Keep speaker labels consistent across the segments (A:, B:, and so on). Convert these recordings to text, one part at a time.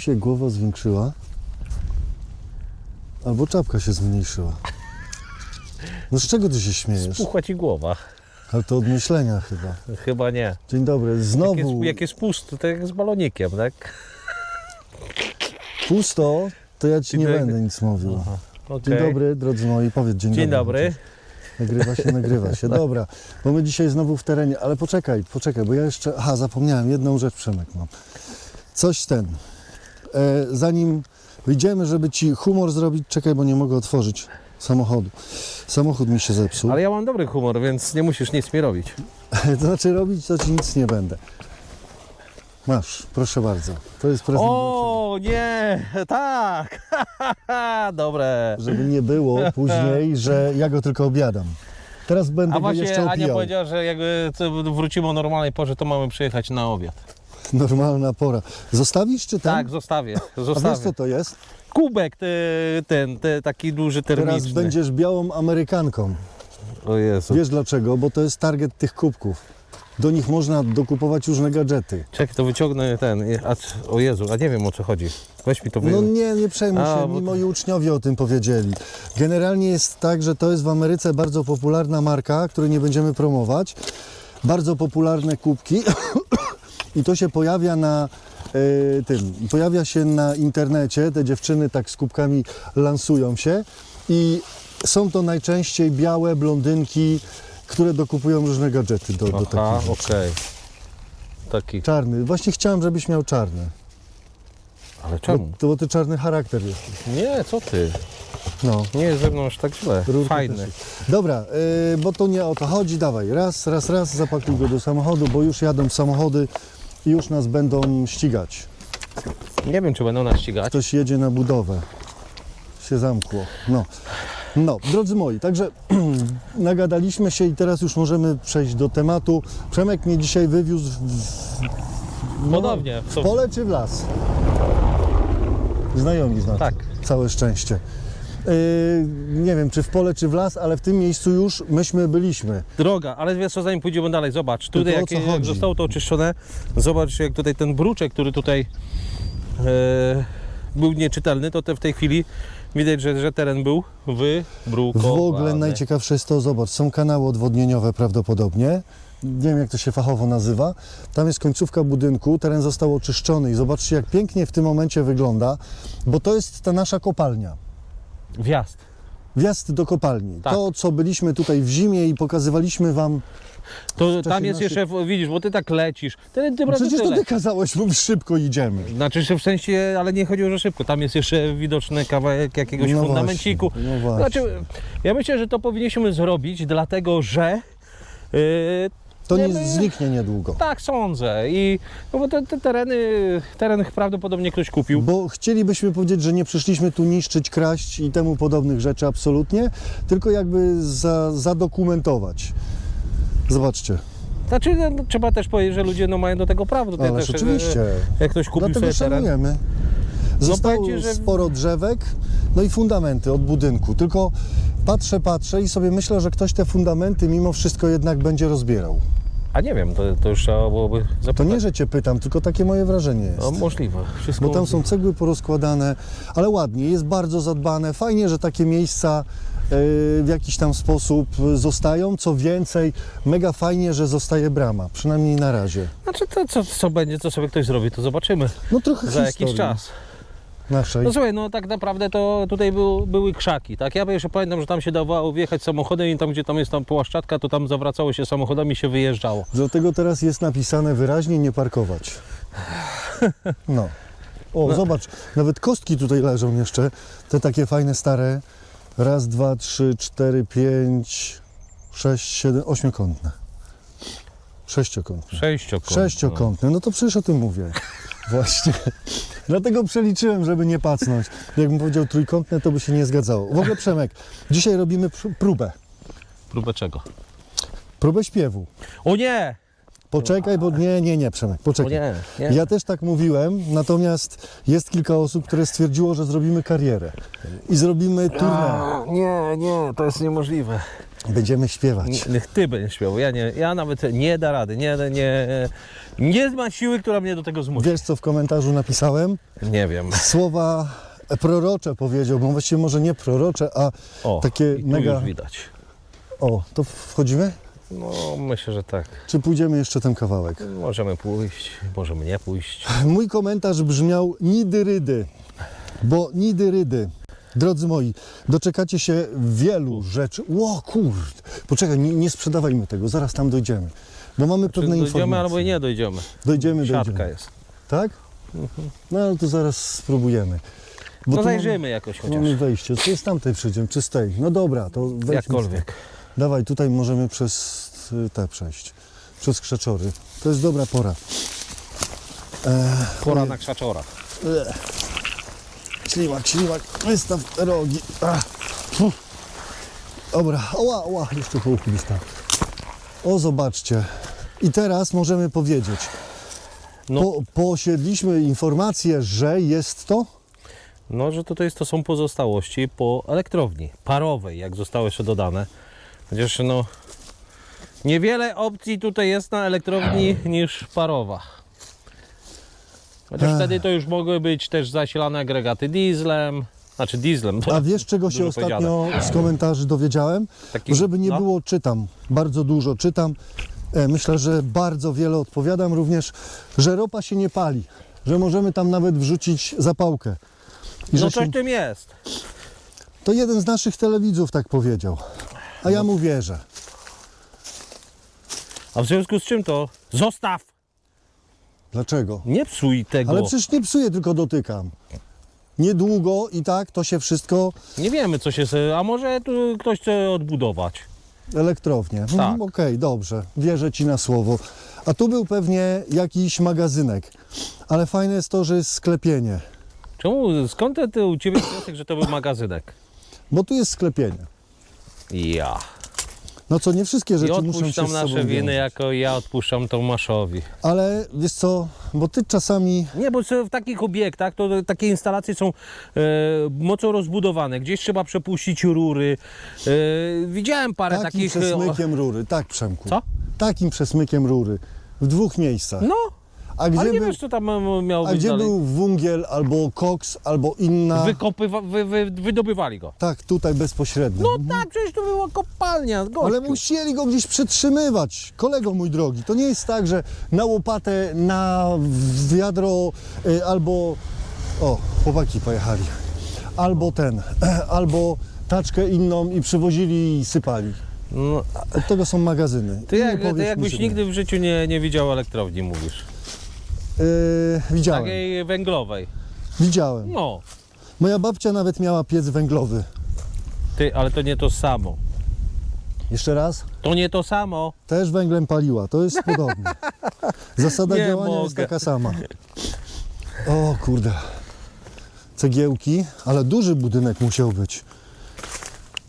A: Mi się głowa zwiększyła, albo czapka się zmniejszyła. No z czego ty się śmiejesz?
B: Puchła ci głowa.
A: Ale to od myślenia chyba.
B: Chyba nie.
A: Dzień dobry,
B: Jak jest,
A: znowu
B: jak jest pusty, to jak z balonikiem, tak?
A: pusto, to ja ci nie
B: Dzień
A: będę nic mówił.
B: Okej.
A: Dzień dobry, drodzy moi, powiedz dzień,
B: Dzień
A: dobry.
B: dobry.
A: Nagrywa się, nagrywa się. Dobra, bo my dzisiaj znowu w terenie, ale poczekaj, poczekaj, bo ja jeszcze, aha, zapomniałem, jedną rzecz Przemek mam. Coś ten, zanim wyjdziemy, żeby ci humor zrobić, czekaj, bo nie mogę otworzyć samochodu. Samochód mi się zepsuł.
B: Ale ja mam dobry humor, więc nie musisz nic mi robić.
A: To znaczy robić, to ci nic nie będę. Masz, proszę bardzo. To jest prezent
B: O, nie, tak. Dobre.
A: Żeby nie było później, że ja go tylko obiadam. Teraz będę
B: A
A: go jeszcze
B: właśnie Ania
A: opijał.
B: powiedziała, że jak to wrócimy o normalnej porze, to mamy przyjechać na obiad.
A: Normalna pora. Zostawisz czy ten?
B: Tak, zostawię.
A: A wiesz
B: Zostawię.
A: co to jest?
B: Kubek te, ten, te, taki duży termiczny.
A: Teraz będziesz białą Amerykanką.
B: O Jezu.
A: Wiesz dlaczego? Bo to jest target tych kubków. Do nich można dokupować różne gadżety.
B: Czekaj, to wyciągnę ten. A, o Jezu, a nie wiem o co chodzi. Weź mi to wy...
A: No nie, nie przejmuj
B: A,
A: się,
B: bo
A: mi
B: to-
A: moi uczniowie o tym powiedzieli. Generalnie jest tak, że to jest w Ameryce bardzo popularna marka, której nie będziemy promować. Bardzo popularne kubki i to się pojawia na e, tym, pojawia się na internecie, te dziewczyny tak z kubkami lansują się i są to najczęściej białe blondynki, które dokupują różne gadżety do, do
B: Aha,
A: takich rzeczy.
B: okej. Taki.
A: Czarny, właśnie chciałem, żebyś miał czarny,
B: Ale
A: bo,
B: czemu?
A: to, bo ty czarny charakter jesteś.
B: Nie, co ty?
A: No.
B: Nie jest ze mną aż tak źle.
A: Rurkę
B: Fajny.
A: też. Dobra, yy, bo to nie o to chodzi. Dawaj, raz, raz, raz, zapakuj go do samochodu, bo już jadą samochody już nas będą ścigać.
B: Nie wiem, czy będą nas ścigać.
A: Ktoś jedzie na budowę. Się zamkło. No. No, drodzy moi, także nagadaliśmy się i teraz już możemy przejść do tematu. Przemek mnie dzisiaj wywiózł w, w, no,
B: Ponownie.
A: w
B: Co?
A: pole czy w las? Znajomi znaczy.
B: Tak.
A: Całe szczęście. Yy, nie wiem, czy w pole, czy w las, ale w tym miejscu już myśmy byliśmy.
B: Droga, ale wiesz co, zanim pójdziemy dalej, zobacz. Tutaj jak, jak zostało to oczyszczone, zobacz jak tutaj ten bruczek, który tutaj e, był nieczytelny, to te w tej chwili widać, że, że teren był wybrukowany.
A: W ogóle najciekawsze jest to, zobacz, są kanały odwodnieniowe prawdopodobnie. Nie wiem, jak to się fachowo nazywa. Tam jest końcówka budynku, teren został oczyszczony i zobaczcie, jak pięknie w tym momencie wygląda, bo to jest ta nasza kopalnia.
B: Wjazd.
A: Wjazd do kopalni.
B: Tak.
A: To, co byliśmy tutaj w zimie i pokazywaliśmy Wam.
B: To tam jest
A: naszych-
B: jeszcze, widzisz, bo ty tak lecisz. Ty, ty
A: Przecież to. Ty kazałeś, bo szybko idziemy.
B: Znaczy, że w sensie, ale nie chodziło, że szybko. Tam jest jeszcze widoczny kawałek jakiegoś
A: No
B: fundamenciku.
A: właśnie, no właśnie.
B: Znaczy, ja myślę, że to powinniśmy zrobić, dlatego że. Yy,
A: To
B: nie,
A: nie zniknie niedługo.
B: tak sądzę. I no bo te, te tereny, teren prawdopodobnie ktoś kupił.
A: Bo chcielibyśmy powiedzieć, że nie przyszliśmy tu niszczyć, kraść i temu podobnych rzeczy absolutnie, tylko jakby za, zadokumentować. Zobaczcie,
B: Znaczy, no, trzeba też powiedzieć, że ludzie no, mają do tego prawo.
A: Ależ
B: też,
A: oczywiście.
B: że Jak ktoś kupił
A: Dlatego
B: sobie teren.
A: szanujemy. Zostało
B: powiem ci, że-
A: sporo drzewek, no i fundamenty od budynku. Tylko patrzę, patrzę i sobie myślę, że ktoś te fundamenty mimo wszystko jednak będzie rozbierał.
B: A nie wiem, to, to już trzeba byłoby
A: To
B: zapytać.
A: nie, że cię pytam, tylko takie moje wrażenie jest.
B: No, możliwe. Wszystko
A: Bo tam są cegły porozkładane, ale ładnie, jest bardzo zadbane. Fajnie, że takie miejsca e, w jakiś tam sposób zostają. Co więcej, mega fajnie, że zostaje brama, przynajmniej na razie.
B: Znaczy, to, co, co będzie, co sobie ktoś zrobi, to zobaczymy
A: No trochę
B: za
A: historii
B: jakiś czas.
A: Naszej.
B: No słuchaj, no tak naprawdę to tutaj był, były krzaki, tak? Ja jeszcze pamiętam, że tam się dawało wjechać samochodem i tam, gdzie tam jest tam płaszczatka, to tam zawracało się samochodami i się wyjeżdżało.
A: Dlatego teraz jest napisane wyraźnie nie parkować. No. O, zobacz, nawet kostki tutaj leżą jeszcze. Te takie fajne, stare. Raz, dwa, trzy, cztery, pięć, sześć, siedem, ośmiokątne. Sześciokątne.
B: Sześciokąt.
A: Sześciokątne, no to przecież o tym mówię. Właśnie. Dlatego przeliczyłem, żeby nie pacnąć. Jakbym powiedział trójkątne, to by się nie zgadzało. W ogóle Przemek, dzisiaj robimy pr- próbę.
B: Próbę czego?
A: Próbę śpiewu.
B: O nie!
A: Poczekaj, bo nie, nie, nie, Przemek,
B: O
A: poczekaj.
B: nie, nie.
A: Ja też tak mówiłem, natomiast jest kilka osób, które stwierdziło, że zrobimy karierę i zrobimy turnę.
B: Nie, nie, to jest niemożliwe.
A: Będziemy śpiewać.
B: Niech ty będziesz śpiewał. Ja, nie, ja nawet nie da rady. Nie, nie, nie ma siły, która mnie do tego zmusi.
A: Wiesz, co w komentarzu napisałem?
B: Nie wiem.
A: Słowa prorocze powiedziałbym, właściwie może nie prorocze, a
B: O,
A: takie
B: i tu
A: mega...
B: już widać.
A: O, to wchodzimy?
B: No, myślę, że tak.
A: Czy pójdziemy jeszcze ten kawałek?
B: Możemy pójść, możemy nie pójść.
A: Mój komentarz brzmiał nidyrydy, bo nidyrydy, drodzy moi, doczekacie się wielu rzeczy. Ło kurde, poczekaj, nie, nie sprzedawajmy tego, zaraz tam dojdziemy, bo mamy pewne
B: dojdziemy
A: informacje.
B: albo i nie dojdziemy.
A: Dojdziemy,
B: Siatka
A: dojdziemy.
B: jest.
A: Tak? No ale to zaraz spróbujemy. Bo
B: No
A: mamy-
B: zajrzymy jakoś chociaż.
A: mamy wejście, to jest tamtej przejdziemy, czy z tej? No dobra, to wejdźmy.
B: Jakkolwiek.
A: Dawaj, tutaj możemy przez y, te przejść, przez krzeczory. To jest dobra pora.
B: Pora na krzaczora.
A: Ślimak, ślimak, wystaw rogi. Ach. Dobra, oła, oła, jeszcze półki wystaw. O, zobaczcie. I teraz możemy powiedzieć.
B: No.
A: Po, posiedliśmy informację, że jest to
B: No, że tutaj to są pozostałości po elektrowni parowej, jak zostały jeszcze dodane. Chociaż no, niewiele opcji tutaj jest na elektrowni niż parowa. Chociaż
A: Ech.
B: wtedy to już mogły być też zasilane agregaty dieslem, znaczy dieslem.
A: A wiesz, czego się ostatnio z komentarzy dowiedziałem?
B: Taki-
A: Żeby nie
B: no.
A: było, czytam, bardzo dużo czytam. E, Myślę, że bardzo wiele odpowiadam również, że ropa się nie pali, że możemy tam nawet wrzucić zapałkę. I
B: No coś
A: się...
B: tym jest.
A: To jeden z naszych telewidzów tak powiedział. A ja
B: No.
A: mu wierzę.
B: A w związku z czym to zostaw!
A: Dlaczego?
B: Nie psuj tego.
A: Ale przecież nie psuję, tylko dotykam. Niedługo i tak to się wszystko
B: Nie wiemy co się... A może tu ktoś chce odbudować.
A: Elektrownie. Mhm,
B: Tak.
A: Okej, dobrze, wierzę ci na słowo. A tu był pewnie jakiś magazynek. Ale fajne jest to, że jest sklepienie.
B: Czemu, skąd ty u Ciebie wniosek, że to był magazynek?
A: Bo tu jest sklepienie.
B: Ja.
A: No co, nie wszystkie
B: I
A: rzeczy muszą się
B: odpuszczam
A: z
B: nasze
A: sobą
B: winy,
A: wiązać.
B: jako ja odpuszczam Tomaszowi.
A: Ale wiesz co, bo ty czasami...
B: Nie, bo co w takich obiektach to takie instalacje są e, mocno rozbudowane. Gdzieś trzeba przepuścić rury. E, widziałem parę
A: Takim
B: takich. e,
A: przesmykiem rury, tak Przemku.
B: Co?
A: Takim przesmykiem rury. W dwóch miejscach.
B: No,
A: A gdzie,
B: ale nie
A: był,
B: wiesz, co tam e, miało
A: a
B: być
A: gdzie
B: dalej.
A: był wungiel albo koks, albo inna...
B: Wykopywa, wy, wy, wydobywali go.
A: Tak, tutaj bezpośrednio.
B: No tak, przecież to była kopalnia. Gościu.
A: Ale musieli go gdzieś przytrzymywać. Kolego mój drogi, to nie jest tak, że na łopatę, na wiadro y, albo... O, chłopaki pojechali. Albo ten, albo taczkę inną i przywozili i sypali.
B: No,
A: Od tego są magazyny.
B: ty, jak, ty jakbyś nigdy w życiu nie, nie widział elektrowni, mówisz.
A: Nie. Y, widziałem,
B: Takiej węglowej.
A: widziałem.
B: No.
A: Moja babcia nawet miała piec węglowy.
B: Ty, ale to nie to samo.
A: Jeszcze raz?
B: To nie to samo.
A: Też węglem paliła, to jest podobne. Zasada
B: Nie
A: działania jest
B: mogę.
A: taka sama. O kurde. Cegiełki, ale duży budynek musiał być.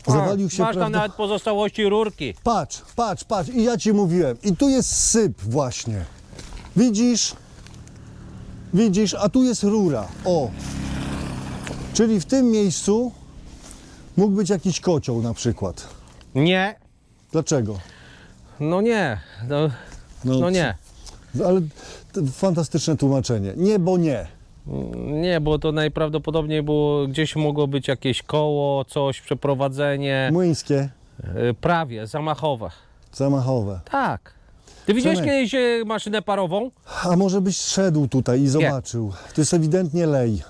A: Zawalił się
B: Masz tam
A: prawda...
B: nawet pozostałości rurki.
A: Patrz, patrz, patrz i ja ci mówiłem. I tu jest syp właśnie. Widzisz? Widzisz, a tu jest rura. O. Czyli w tym miejscu mógł być jakiś kocioł na przykład.
B: Nie.
A: Dlaczego?
B: No nie. No, no nie.
A: Ale to fantastyczne tłumaczenie. Nie, bo nie.
B: Nie, bo to najprawdopodobniej było gdzieś mogło być jakieś koło, coś, przeprowadzenie.
A: Młyńskie,
B: y, Prawie, zamachowe.
A: zamachowe.
B: Tak. Ty widziałeś
A: Przemek.
B: kiedyś y, maszynę parową?
A: A może byś szedł tutaj i zobaczył. To jest ewidentnie lej.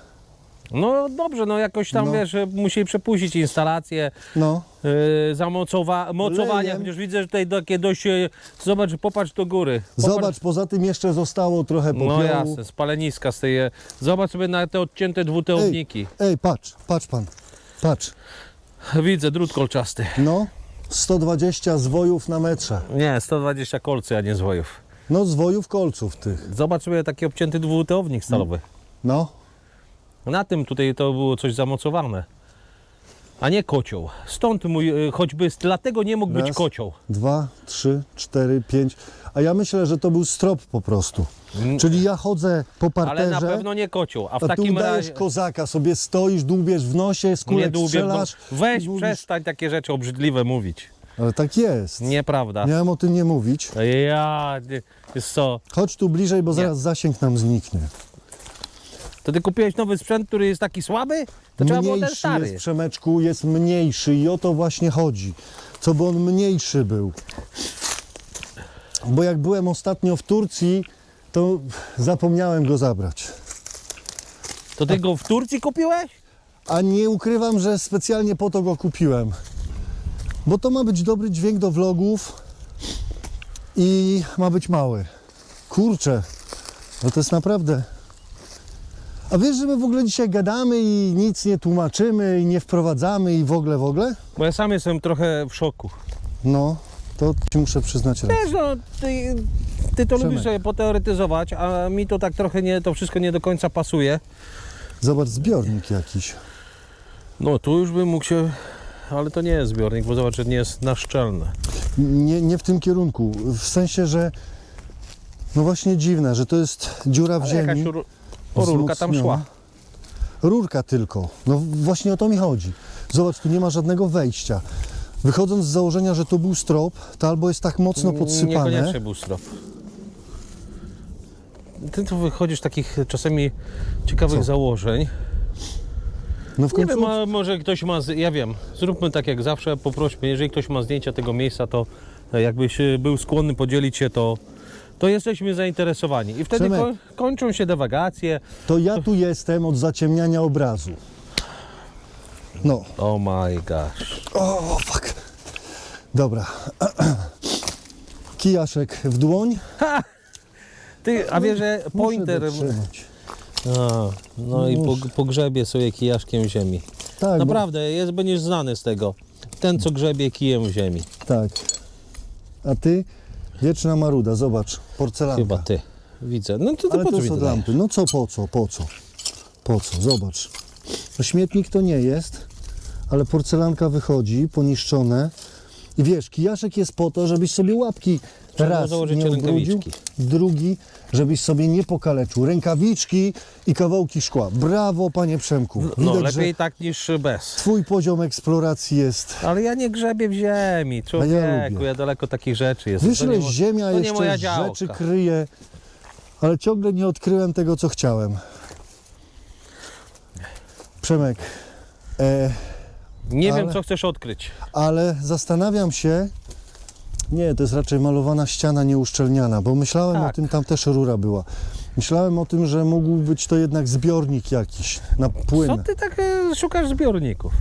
B: No dobrze, no jakoś tam
A: No.
B: wiesz, musieli przepuścić instalację,
A: No,
B: yy, zamocowa mocowania,
A: Lejem.
B: chociaż widzę, że tutaj takie dość, yy, zobacz, popatrz do góry. Popatrz.
A: zobacz, poza tym jeszcze zostało trochę popiołu.
B: No jasne, spaleniska z tej, e, zobacz sobie na te odcięte dwutełowniki.
A: Ej, patrz, patrz pan. Patrz.
B: Widzę, drut kolczasty.
A: No, 120 zwojów na metrze.
B: Nie, 120 kolcy, a nie zwojów.
A: No, zwojów kolców tych.
B: Zobacz sobie taki obcięty dwutełownik stalowy.
A: No,
B: Na tym tutaj to było coś zamocowane. A nie kocioł. Stąd mój, y, choćby, dlatego nie mógł być
A: Raz.
B: kocioł.
A: dwa, trzy, cztery, pięć. A ja myślę, że to był strop po prostu. Czyli ja chodzę po
B: Mm. Ale
A: parterze,
B: na pewno nie kocioł. A w
A: a tu
B: takim
A: udajesz
B: razie...
A: kozaka, sobie stoisz, dłubiesz w nosie, z
B: Nie
A: kulek
B: dłubię, no,
A: strzelasz.
B: weź,
A: dłubisz-
B: przestań takie rzeczy obrzydliwe mówić.
A: Ale tak jest.
B: Nieprawda.
A: Miałem o tym nie mówić.
B: Ja, nie- co?
A: Chodź tu bliżej, bo zaraz zasięg nam zniknie.
B: To ty kupiłeś nowy sprzęt, który jest taki słaby? To trzeba było ten
A: mniejszy
B: stary.
A: jest, Przemeczku, jest mniejszy i o to właśnie chodzi. Co by on mniejszy był. Bo jak byłem ostatnio w Turcji, to zapomniałem go zabrać.
B: To ty go w Turcji kupiłeś?
A: A nie ukrywam, że specjalnie po to go kupiłem. Bo to ma być dobry dźwięk do vlogów i ma być mały. Kurczę, no to jest naprawdę. A wiesz, że my w ogóle dzisiaj gadamy i nic nie tłumaczymy i nie wprowadzamy i w ogóle, w ogóle?
B: Bo ja sam jestem trochę w szoku.
A: No, to ci muszę przyznać rację.
B: Wiesz, no, ty, ty to
A: Przemek.
B: lubisz sobie poteoretyzować, a mi to tak trochę nie, to wszystko nie do końca pasuje.
A: Zobacz, zbiornik jakiś.
B: No, tu już bym mógł się... Ale to nie jest zbiornik, bo zobacz, że nie jest naszczelne.
A: Nie, nie w tym kierunku. W sensie, że no właśnie dziwne, że to jest dziura w
B: Ale
A: ziemi.
B: jakaś ru... o, rurka tam
A: wzmocniona.
B: szła.
A: Rurka tylko. No właśnie o to mi chodzi. Zobacz, tu nie ma żadnego wejścia. Wychodząc z założenia, że to był strop, to albo jest tak mocno podsypane.
B: Niekoniecznie był strop. Ty tu wychodzisz takich czasami ciekawych
A: Co?
B: założeń.
A: No w
B: Nie
A: końcu
B: wiem, a może ktoś ma, z- ja wiem, zróbmy tak jak zawsze, poprośmy, jeżeli ktoś ma zdjęcia tego miejsca, to e, jakbyś e, był skłonny podzielić się, to, to jesteśmy zainteresowani. I wtedy
A: Przemek.
B: ko- kończą się dewagacje.
A: to ja tu jestem od zaciemniania obrazu. No.
B: Oh my gosh.
A: O, fuck. Dobra. Kijaszek w dłoń.
B: Ty, a wiesz, że
A: Muszę
B: pointer...
A: dotrzymać.
B: A, no i
A: Muszę.
B: po, pogrzebie sobie kijaszkiem w ziemi.
A: Tak,
B: Naprawdę, jest, będziesz znany z tego. Ten, co grzebie kijem w ziemi.
A: tak. A ty? Wieczna maruda, zobacz, porcelanka.
B: Chyba ty. Widzę. No to, to
A: Ale
B: po
A: to
B: co mi
A: są
B: to
A: lampy. No co, po co, po co? Po co? Zobacz. No śmietnik to nie jest, ale porcelanka wychodzi, poniszczone. I wiesz, kijaszek jest po to, żebyś sobie łapki
B: Trzeba
A: raz
B: założyć
A: nie ubrudził,
B: rękawiczki.
A: drugi, żebyś sobie nie pokaleczył. Rękawiczki i kawałki szkła. Brawo, panie Przemku.
B: No,
A: Widać,
B: lepiej
A: że
B: tak niż bez.
A: twój poziom eksploracji jest...
B: Ale ja nie grzebię w ziemi, człowieku,
A: lubię.
B: ja, daleko takich rzeczy jestem.
A: Wiesz, ile ziemia
B: to nie moja
A: jeszcze
B: działka.
A: rzeczy kryje, ale ciągle nie odkryłem tego, co chciałem. Przemek, e,
B: Nie wiem,
A: ale-
B: co chcesz odkryć.
A: ale zastanawiam się, nie, to jest raczej malowana ściana nieuszczelniana, bo myślałem
B: Tak.
A: o tym, tam też rura była. Myślałem o tym, że mógł być to jednak zbiornik jakiś na płyn.
B: Co ty tak e, szukasz zbiorników?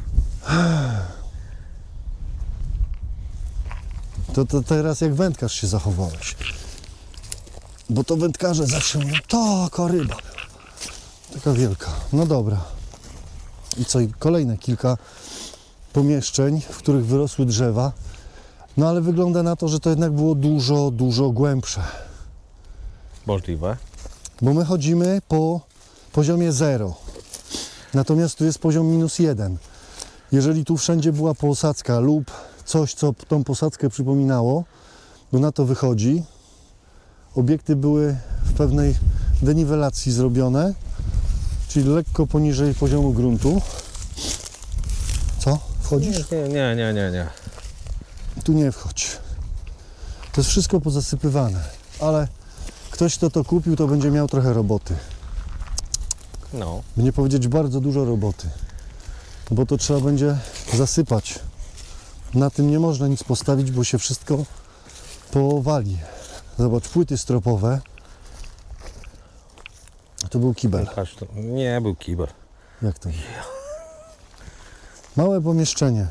A: To, to teraz jak wędkarz się zachowałeś. Bo to wędkarze zawsze mówią, taka ryba była. Taka wielka. No dobra. I co, kolejne kilka pomieszczeń, w których wyrosły drzewa. No ale wygląda na to, że to jednak było dużo, dużo głębsze.
B: Możliwe.
A: Bo my chodzimy po poziomie 0. Natomiast tu jest poziom minus 1. Jeżeli tu wszędzie była posadzka lub coś, co tą posadzkę przypominało, bo na to wychodzi, obiekty były w pewnej deniwelacji zrobione, czyli lekko poniżej poziomu gruntu. Wchodzisz?
B: Nie, nie, nie, nie, nie.
A: Tu nie wchodź. To jest wszystko pozasypywane, ale ktoś, kto to kupił, to będzie miał trochę roboty.
B: No.
A: by nie powiedzieć bardzo dużo roboty, bo to trzeba będzie zasypać. Na tym nie można nic postawić, bo się wszystko powali. Zobacz, płyty stropowe. To był kibel.
B: Patrz, to nie był kibel.
A: Jak to? Małe pomieszczenie.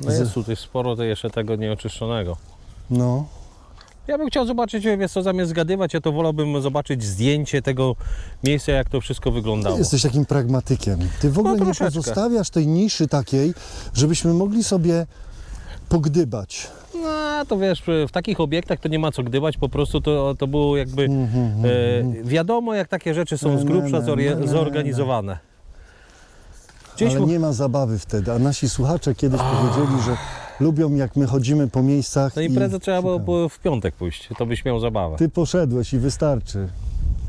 B: No jest tutaj sporo to jeszcze tego nieoczyszczonego.
A: No,
B: Ja bym chciał zobaczyć, wiesz co, zamiast zgadywać, ja to wolałbym zobaczyć zdjęcie tego miejsca, jak to wszystko
A: ty
B: wyglądało.
A: jesteś takim pragmatykiem. Ty w ogóle nie
B: troszeczkę.
A: pozostawiasz tej niszy takiej, żebyśmy mogli sobie pogdybać.
B: No to wiesz, w takich obiektach to nie ma co gdybać, po prostu to, to było jakby
A: Mhm,
B: e, wiadomo, jak takie rzeczy są z
A: Ne, ne,
B: grubsza
A: ne,
B: zorganizowane. Gdzieś
A: Ale nie ma zabawy wtedy. A nasi słuchacze kiedyś powiedzieli, że lubią jak my chodzimy po miejscach. I
B: imprezę trzeba było w piątek pójść, to byś miał zabawę.
A: Ty poszedłeś i wystarczy.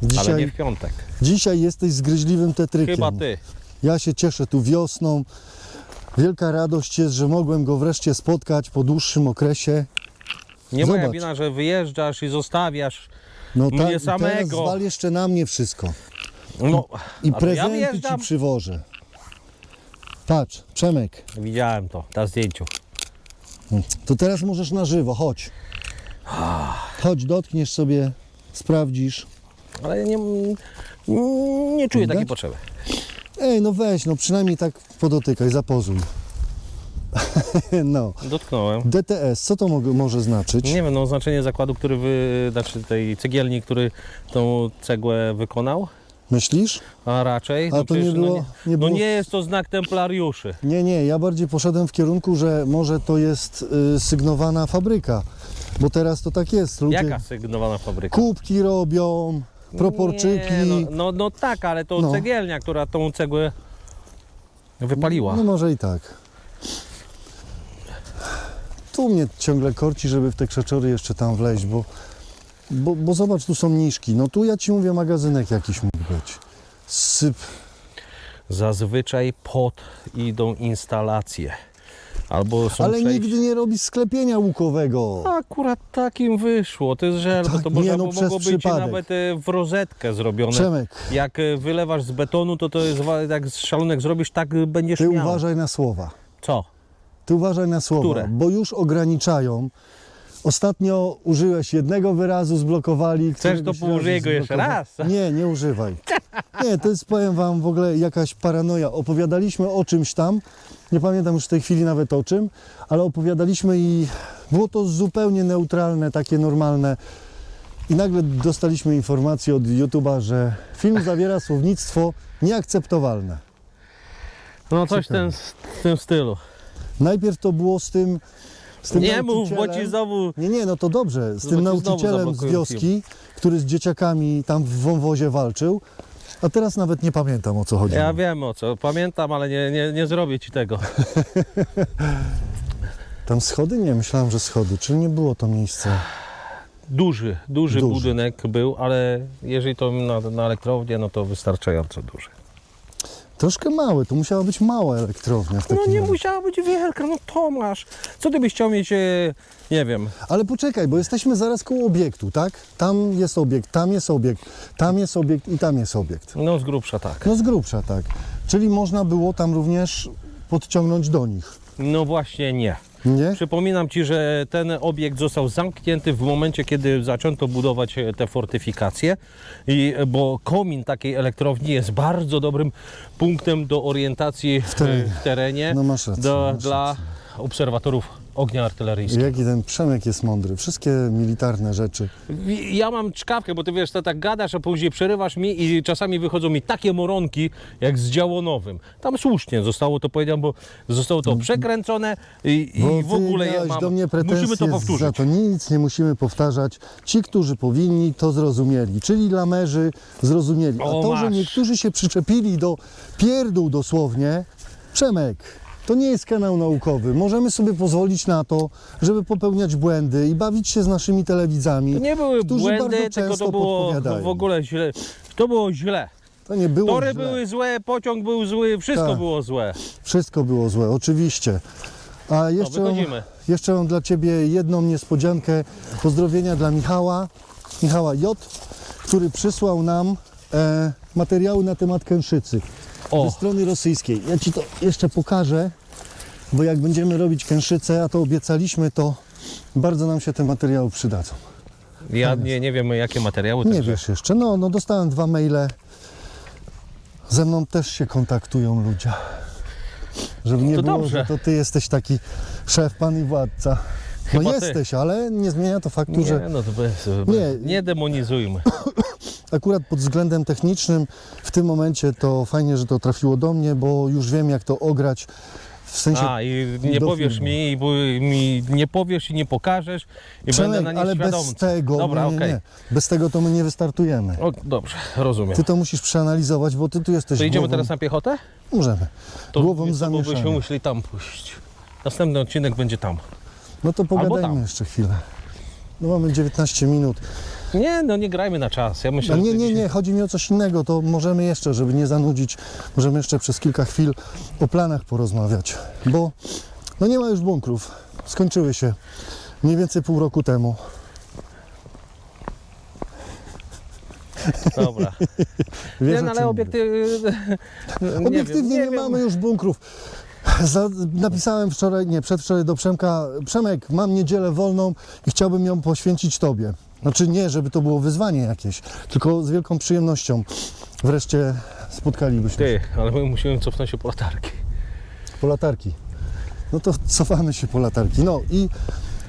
B: Ale nie
A: Dzisiaj,
B: w piątek.
A: dzisiaj jesteś zgryźliwym tetrykiem.
B: Chyba ty.
A: Ja się cieszę tu wiosną. Wielka radość jest, że mogłem go wreszcie spotkać po dłuższym okresie.
B: Nie moja wina, że wyjeżdżasz i zostawiasz.
A: No
B: Mnie
A: tak, i teraz
B: samego.
A: zwal jeszcze na mnie wszystko.
B: No,
A: I prezenty
B: ja
A: ci przywożę. Patrz, Przemek,
B: Widziałem to na zdjęciu.
A: to teraz możesz na żywo, chodź. Chodź, dotkniesz sobie, sprawdzisz.
B: Ale nie, nie czuję takiej
A: Widać?
B: potrzeby.
A: Ej, no weź, no przynajmniej tak podotykaj, zapozuj. no.
B: Dotknąłem.
A: DTS, co to mo- może znaczyć?
B: Nie wiem, no znaczenie zakładu, który wy, znaczy tej cegielni, który tą cegłę wykonał,
A: Myślisz?
B: a raczej. No
A: to nie
B: przecież,
A: było-
B: No nie,
A: nie
B: no
A: było-
B: nie jest to znak templariuszy.
A: Nie, nie, ja bardziej poszedłem w kierunku, że może to jest y, sygnowana fabryka, bo teraz to tak jest. Ludzie
B: Jaka sygnowana fabryka?
A: kubki robią, proporczyki.
B: Nie, no, no, no tak, ale to
A: No.
B: cegielnia, która tą cegłę wypaliła.
A: No może i tak. Tu mnie ciągle korci, żeby w te krzeczory jeszcze tam wleźć, bo, bo, bo zobacz, tu są niszki. No tu ja ci mówię, magazynek jakiś mógł być. Syp.
B: Zazwyczaj pod idą instalacje. Albo są
A: Ale
B: przejścia.
A: nigdy nie robi sklepienia łukowego.
B: Akurat takim wyszło. To jest żel,
A: Tak,
B: to
A: nie,
B: można
A: no, przez
B: mogło być
A: przypadek.
B: nawet e, w rozetkę zrobione.
A: Przemek,
B: Jak e, wylewasz z betonu, to to jest jak z szalonek zrobisz, tak będziesz
A: ty
B: miał.
A: uważaj na słowa.
B: Co?
A: Ty uważaj na słowa,
B: Które?
A: bo już ograniczają. Ostatnio użyłeś jednego wyrazu, zblokowali.
B: Chcesz, to użyję go jeszcze raz?
A: Nie, nie używaj. Nie, to jest, powiem wam, w ogóle jakaś paranoja. Opowiadaliśmy o czymś tam, nie pamiętam już w tej chwili nawet o czym, ale opowiadaliśmy i było to zupełnie neutralne, takie normalne. I nagle dostaliśmy informację od YouTube'a, że film zawiera słownictwo nieakceptowalne.
B: No coś w tym, w tym stylu.
A: Najpierw to było z tym. Z tym
B: Nie mów, bo ci znowu...
A: Nie, nie, no to dobrze. Z tym nauczycielem z wioski, który z dzieciakami tam w wąwozie walczył, a teraz nawet nie pamiętam o co chodzi.
B: Ja wiem o co, pamiętam, ale nie, nie, nie zrobię ci tego.
A: Tam schody? Nie, myślałem, że schody. Czyli nie było to miejsce.
B: Duży, duży,
A: Duży.
B: budynek był, ale jeżeli to na, na elektrownię, no to wystarczająco duży.
A: Troszkę mały, to musiała być mała elektrownia w
B: No
A: takim
B: nie
A: razie.
B: musiała być wielka, no Tomasz. Co ty byś chciał mieć, e, nie wiem,
A: Ale poczekaj, bo jesteśmy zaraz koło obiektu, tak? Tam jest obiekt, tam jest obiekt, tam jest obiekt i tam jest obiekt.
B: no z grubsza tak.
A: No z grubsza, tak. Czyli można było tam również podciągnąć do nich,
B: No właśnie nie.
A: Nie?
B: Przypominam Ci, że ten obiekt został zamknięty w momencie, kiedy zaczęto budować e, te fortyfikacje, I, e, bo komin takiej elektrowni jest bardzo dobrym punktem do orientacji w
A: terenie.
B: w terenie
A: No masz rację,
B: do,
A: masz
B: dla obserwatorów ognia artyleryjskiego.
A: Jaki ten Przemek jest mądry. Wszystkie militarne rzeczy.
B: Ja mam czkawkę, bo ty wiesz, to tak gadasz, a później przerywasz mi i czasami wychodzą mi takie moronki, jak z działonowym. Tam słusznie zostało to powiedziane, bo zostało to przekręcone i, i w ogóle ja mam...
A: do mnie pretensje
B: Musimy to powtórzyć.
A: za to nic nie musimy powtarzać. Ci, którzy powinni, to zrozumieli. Czyli lamerzy zrozumieli. A
B: O,
A: to, że
B: masz.
A: niektórzy się przyczepili do pierdół dosłownie, Przemek, to nie jest kanał naukowy. Możemy sobie pozwolić na to, żeby popełniać błędy i bawić się z naszymi telewidzami.
B: To nie były
A: którzy
B: błędy, tylko to było w ogóle źle. To było źle.
A: To nie było
B: Tory
A: źle.
B: były złe, pociąg był zły, wszystko
A: Tak.
B: było złe.
A: Wszystko było złe, oczywiście. A jeszcze, mam,
B: wychodzimy.
A: jeszcze mam dla Ciebie jedną niespodziankę. Pozdrowienia dla Michała, Michała J., który przysłał nam e, materiały na temat kęszycy
B: O.
A: ze strony rosyjskiej. Ja Ci to jeszcze pokażę, bo jak będziemy robić kęszycę, a to obiecaliśmy, to bardzo nam się te materiały przydadzą.
B: Ja nie, nie wiem jakie materiały.
A: Nie
B: także-
A: wiesz jeszcze. No, no dostałem dwa maile. Ze mną też się kontaktują ludzie. Żeby nie
B: To
A: było,
B: dobrze.
A: że to ty jesteś taki szef, pan i władca. No
B: Chyba ty.
A: jesteś, ale nie zmienia to faktu,
B: Nie,
A: że
B: no to bez,
A: Nie.
B: nie. nie demonizujmy.
A: akurat pod względem technicznym w tym momencie to fajnie, że to trafiło do mnie, bo już wiem jak to ograć. W sensie
B: A i nie powiesz mi, mi nie powiesz i nie pokażesz i
A: Przemek,
B: będę na
A: ale
B: nieświadomym.
A: bez tego,
B: Dobra,
A: no nie,
B: okej.
A: nie, bez tego to my nie wystartujemy.
B: O, dobrze, rozumiem.
A: Ty to musisz przeanalizować, bo ty tu jesteś
B: To idziemy
A: głową,
B: teraz na piechotę?
A: Możemy.
B: To
A: głową
B: to byśmy
A: zamieszania.
B: musieli tam pójść. Następny odcinek będzie tam.
A: No to pogadajmy jeszcze chwilę. No mamy 19 minut.
B: Nie, no nie grajmy na czas. Ja myślę,
A: No nie, nie, nie, chodzi mi o coś innego, to możemy jeszcze, żeby nie zanudzić, możemy jeszcze przez kilka chwil o planach porozmawiać, bo no nie ma już bunkrów, skończyły się mniej więcej pół roku temu.
B: Dobra.
A: Wiesz,
B: nie, no, ale obiektyw... nie
A: Obiektywnie
B: wiem,
A: nie, mamy już bunkrów. Za, napisałem wczoraj, nie, przedwczoraj do Przemka, Przemek, mam niedzielę wolną i chciałbym ją poświęcić Tobie. Znaczy nie, żeby to było wyzwanie jakieś, tylko z wielką przyjemnością wreszcie spotkalibyśmy się.
B: Ty, ale my musimy cofnąć się po latarki.
A: Po latarki. No to cofamy się po latarki. No i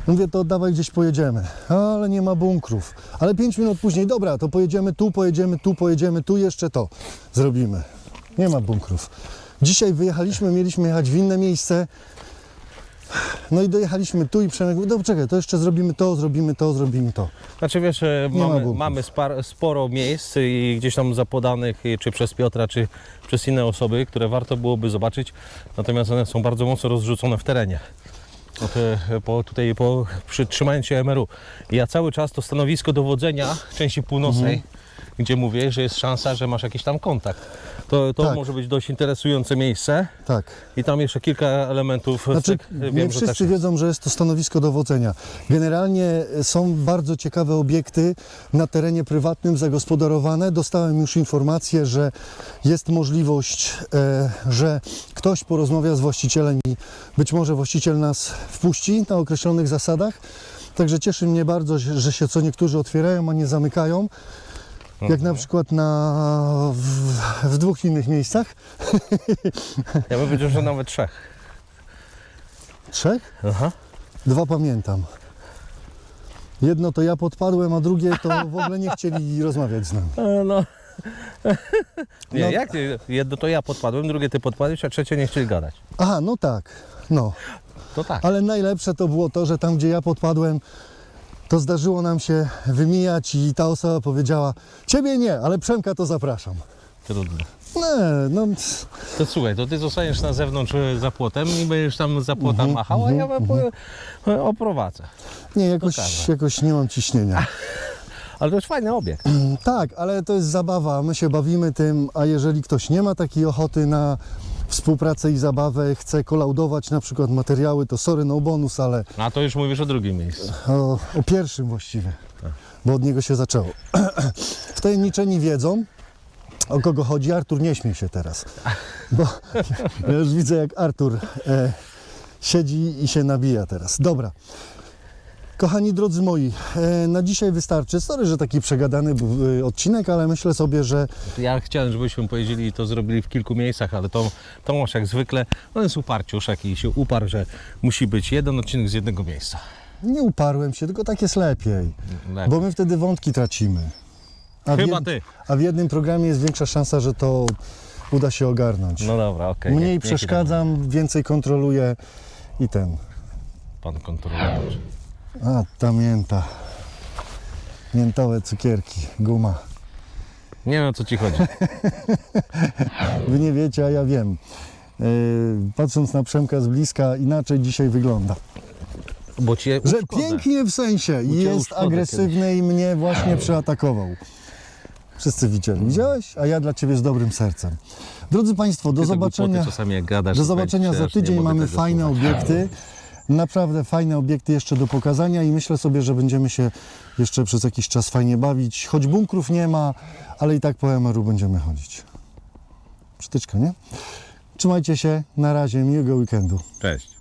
A: mówię, to dawaj gdzieś pojedziemy. Ale nie ma bunkrów. Ale 5 minut później, dobra, to pojedziemy tu, pojedziemy tu, pojedziemy tu, jeszcze to zrobimy. Nie ma bunkrów. Dzisiaj wyjechaliśmy, mieliśmy jechać w inne miejsce. No i dojechaliśmy tu i Przemek mówi, dobra, czekaj, to jeszcze zrobimy to, zrobimy to, zrobimy to.
B: Znaczy wiesz, e,
A: Nie ma
B: mamy, mamy spar, sporo miejsc i gdzieś tam zapodanych czy przez Piotra, czy przez inne osoby, które warto byłoby zobaczyć, natomiast one są bardzo mocno rozrzucone w terenie. No to, e, po, tutaj po, przytrzymając się MRU. Ja cały czas to stanowisko dowodzenia części północnej,
A: Mhm.
B: Gdzie mówię, że jest szansa, że masz jakiś tam kontakt. To, to
A: Tak.
B: może być dość interesujące miejsce
A: Tak.
B: i tam jeszcze kilka elementów.
A: Znaczy, nie
B: wiem,
A: wszyscy
B: też
A: wiedzą, że jest to stanowisko dowodzenia. Generalnie są bardzo ciekawe obiekty na terenie prywatnym zagospodarowane. Dostałem już informację, że jest możliwość, e, że ktoś porozmawia z właścicielem i być może właściciel nas wpuści na określonych zasadach. Także cieszy mnie bardzo, że się co niektórzy otwierają, a nie zamykają. Jak na przykład na, w, w dwóch innych miejscach.
B: Ja bym powiedział, że nawet trzech.
A: Trzech?
B: Aha.
A: Dwa pamiętam. Jedno to ja podpadłem, a drugie to w ogóle nie chcieli rozmawiać z nami.
B: E, No. Nie,
A: No.
B: jak jedno to ja podpadłem, drugie ty podpadłeś, a trzecie nie chcieli gadać.
A: Aha, no tak, no.
B: To tak.
A: Ale najlepsze to było to, że tam, gdzie ja podpadłem, to zdarzyło nam się wymijać i ta osoba powiedziała, ciebie nie, ale Przemka to zapraszam.
B: Trudno.
A: Nie, no,
B: To słuchaj, to ty zostaniesz na zewnątrz e, za płotem i będziesz tam za płota
A: Mhm,
B: machał, a ja wam po, e, oprowadzę.
A: nie, jakoś, jakoś nie mam ciśnienia.
B: Ale to jest fajny obiekt.
A: Tak, ale to jest zabawa, my się bawimy tym, a jeżeli ktoś nie ma takiej ochoty na współpracę i zabawę, chce kolaudować na przykład materiały, to sorry, no bonus, ale
B: A to już mówisz o drugim miejscu.
A: o, o pierwszym właściwie, bo od niego się zaczęło. Wtajemniczeni wiedzą, o kogo chodzi. Artur, nie śmiej się teraz, bo ja już widzę, jak Artur e, siedzi i się nabija teraz. Dobra. Kochani drodzy moi, e, na dzisiaj wystarczy. Sorry, że taki przegadany był e, odcinek, ale myślę sobie, że
B: Ja chciałem, żebyśmy pojeździli i to zrobili w kilku miejscach, ale to Tomasz jak zwykle, on jest uparciuszek i się uparł, że musi być jeden odcinek z jednego miejsca.
A: nie uparłem się, tylko tak jest lepiej,
B: Lepiej.
A: bo my wtedy wątki tracimy. A
B: Chyba
A: jed-
B: ty.
A: a w jednym programie jest większa szansa, że to uda się ogarnąć.
B: No dobra, okej.
A: Mniej
B: niech- niech
A: przeszkadzam, więcej kontroluję i ten.
B: Pan kontroluje.
A: A, ta mięta. Miętowe cukierki, guma.
B: Nie wiem o co ci chodzi.
A: Wy nie wiecie, a ja wiem. Yy, patrząc na Przemka z bliska, inaczej dzisiaj wygląda.
B: Bo cię
A: Że
B: uszkodzę.
A: pięknie w sensie i
B: Bo cię
A: jest
B: uszkodzę
A: agresywny i mnie właśnie przeatakował. Wszyscy widzieli. Widziałeś? A ja dla Ciebie z dobrym sercem. Drodzy Państwo, do
B: głupoty
A: zobaczenia.
B: czasami jak gadasz,
A: Do
B: to
A: zobaczenia
B: powiem
A: za
B: nie
A: tydzień.
B: mogę
A: Mamy
B: tego
A: fajne
B: słuchać.
A: obiekty. Naprawdę fajne obiekty jeszcze do pokazania i myślę sobie, że będziemy się jeszcze przez jakiś czas fajnie bawić. Choć bunkrów nie ma, ale i tak po MRU będziemy chodzić. Przytyczka, nie? Trzymajcie się. Na razie. Miłego weekendu.
B: Cześć.